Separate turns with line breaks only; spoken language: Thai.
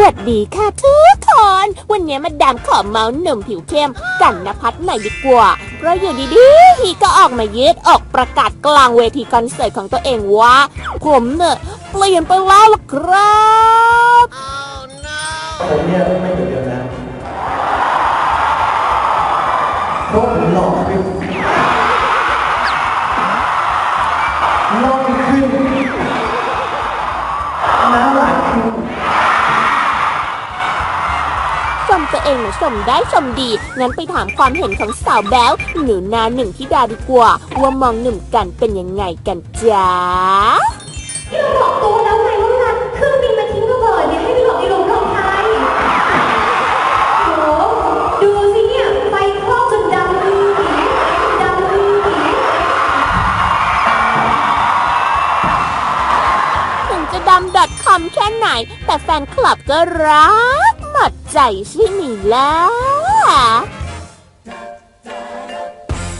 วัสดีค่ะทุกคน วันนี้มาดามขอเมาส์หนุ่มผิวเข้ม กันนพัฒน์หน่อยดีกว่า เพราะอยู่ดีๆฮีก็ออกมายืดออกประกาศกลางเวทีคอนเสิร์ตของตัวเองว่า ผมเนี่ยเปลี่ยนไปแล้วล่ะครับ
ผมเนี่ยไม่เหมือนเดิมนะเพราะผมหล่อขึ้นหล่อขึ้นน้ำหลขึ้น
ตัวเองเนี่ยชมได้ชมดี งั้นไปถามความเห็นของสาวแบ๊วหนูนาหนึ่งที่ดาดีกว่า ว่ามองหนุ่มกันเป็นยังไงกันจ๊ะ
บอกตัวแล้วไงว่าเวลาเครื่องบินมาทิ้งระเบิดเนี่ยให้ไปหลบในหลุมหลบภัยโอ้ดูสิเนี่ยไฟคลอกจนดำปีดำปี
ถึงจะดำดอทคอมแค่ไหน แต่แฟนคลับก็รัก หมดใจใช่ไหมล่ะ